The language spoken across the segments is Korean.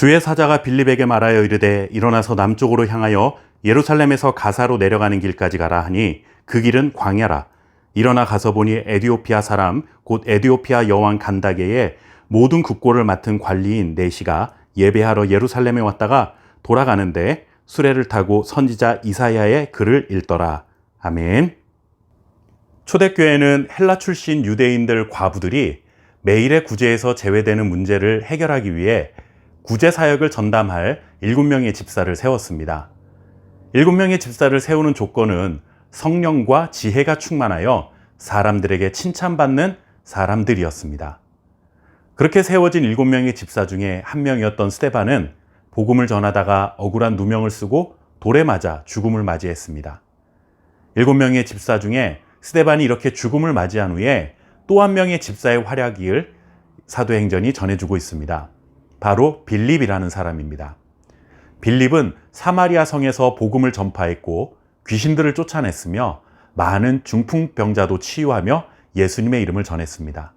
주의 사자가 빌립에게 말하여 이르되 일어나서 남쪽으로 향하여 예루살렘에서 가사로 내려가는 길까지 가라 하니 그 길은 광야라. 일어나 가서 보니 에디오피아 사람 곧 에디오피아 여왕 간다게의 모든 국고를 맡은 관리인 네시가 예배하러 예루살렘에 왔다가 돌아가는데 수레를 타고 선지자 이사야의 글을 읽더라. 아멘. 초대교회는 헬라 출신 유대인들 과부들이 매일의 구제에서 제외되는 문제를 해결하기 위해 구제 사역을 전담할 일곱 명의 집사를 세웠습니다. 일곱 명의 집사를 세우는 조건은 성령과 지혜가 충만하여 사람들에게 칭찬받는 사람들이었습니다. 그렇게 세워진 일곱 명의 집사 중에 한 명이었던 스테반은 복음을 전하다가 억울한 누명을 쓰고 돌에 맞아 죽음을 맞이했습니다. 일곱 명의 집사 중에 스테반이 이렇게 죽음을 맞이한 후에 또 한 명의 집사의 활약을 사도행전이 전해주고 있습니다. 바로 빌립이라는 사람입니다. 빌립은 사마리아 성에서 복음을 전파했고 귀신들을 쫓아냈으며 많은 중풍병자도 치유하며 예수님의 이름을 전했습니다.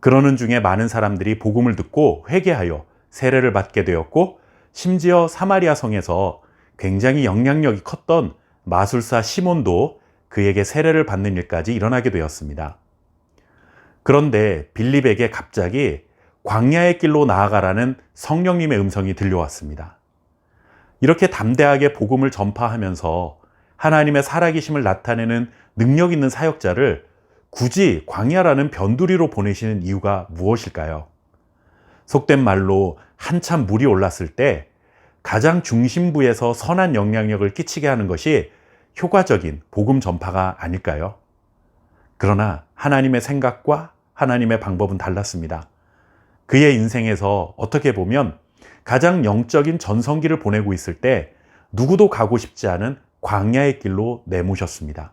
그러는 중에 많은 사람들이 복음을 듣고 회개하여 세례를 받게 되었고 심지어 사마리아 성에서 굉장히 영향력이 컸던 마술사 시몬도 그에게 세례를 받는 일까지 일어나게 되었습니다. 그런데 빌립에게 갑자기 광야의 길로 나아가라는 성령님의 음성이 들려왔습니다. 이렇게 담대하게 복음을 전파하면서 하나님의 살아계심을 나타내는 능력 있는 사역자를 굳이 광야라는 변두리로 보내시는 이유가 무엇일까요? 속된 말로 한참 물이 올랐을 때 가장 중심부에서 선한 영향력을 끼치게 하는 것이 효과적인 복음 전파가 아닐까요? 그러나 하나님의 생각과 하나님의 방법은 달랐습니다. 그의 인생에서 어떻게 보면 가장 영적인 전성기를 보내고 있을 때 누구도 가고 싶지 않은 광야의 길로 내모셨습니다.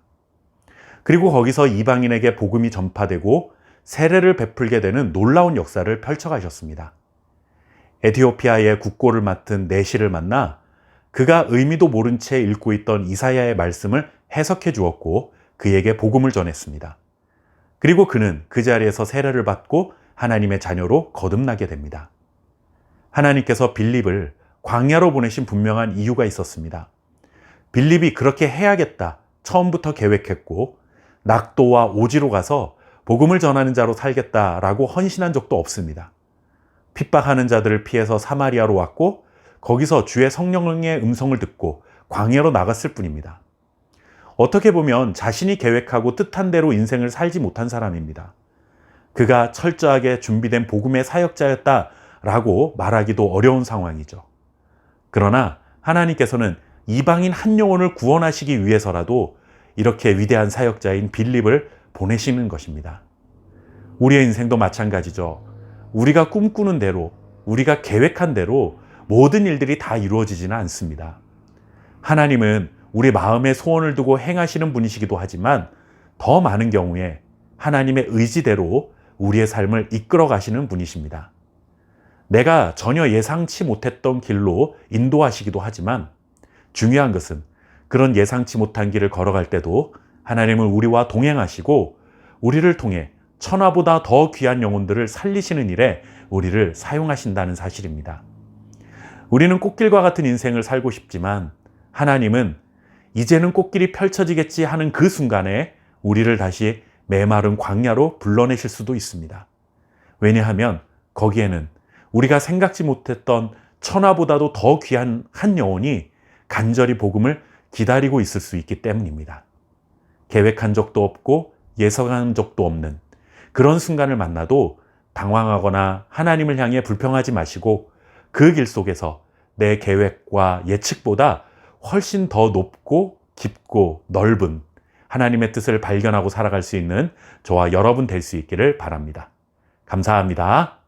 그리고 거기서 이방인에게 복음이 전파되고 세례를 베풀게 되는 놀라운 역사를 펼쳐가셨습니다. 에티오피아의 국고를 맡은 네시를 만나 그가 의미도 모른 채 읽고 있던 이사야의 말씀을 해석해 주었고 그에게 복음을 전했습니다. 그리고 그는 그 자리에서 세례를 받고 하나님의 자녀로 거듭나게 됩니다. 하나님께서 빌립을 광야로 보내신 분명한 이유가 있었습니다. 빌립이 그렇게 해야겠다. 처음부터 계획했고, 낙도와 오지로 가서 복음을 전하는 자로 살겠다라고 헌신한 적도 없습니다. 핍박하는 자들을 피해서 사마리아로 왔고, 거기서 주의 성령의 음성을 듣고 광야로 나갔을 뿐입니다. 어떻게 보면 자신이 계획하고 뜻한 대로 인생을 살지 못한 사람입니다. 그가 철저하게 준비된 복음의 사역자였다라고 말하기도 어려운 상황이죠. 그러나 하나님께서는 이방인 한 영혼을 구원하시기 위해서라도 이렇게 위대한 사역자인 빌립을 보내시는 것입니다. 우리의 인생도 마찬가지죠. 우리가 꿈꾸는 대로, 우리가 계획한 대로 모든 일들이 다 이루어지지는 않습니다. 하나님은 우리 마음의 소원을 두고 행하시는 분이시기도 하지만 더 많은 경우에 하나님의 의지대로 우리의 삶을 이끌어 가시는 분이십니다. 내가 전혀 예상치 못했던 길로 인도하시기도 하지만 중요한 것은 그런 예상치 못한 길을 걸어갈 때도 하나님은 우리와 동행하시고 우리를 통해 천하보다 더 귀한 영혼들을 살리시는 일에 우리를 사용하신다는 사실입니다. 우리는 꽃길과 같은 인생을 살고 싶지만 하나님은 이제는 꽃길이 펼쳐지겠지 하는 그 순간에 우리를 다시 메마른 광야로 불러내실 수도 있습니다. 왜냐하면 거기에는 우리가 생각지 못했던 천하보다도 더 귀한 한 영혼이 간절히 복음을 기다리고 있을 수 있기 때문입니다. 계획한 적도 없고 예상한 적도 없는 그런 순간을 만나도 당황하거나 하나님을 향해 불평하지 마시고 그 길 속에서 내 계획과 예측보다 훨씬 더 높고 깊고 넓은 하나님의 뜻을 발견하고 살아갈 수 있는 저와 여러분 될 수 있기를 바랍니다. 감사합니다.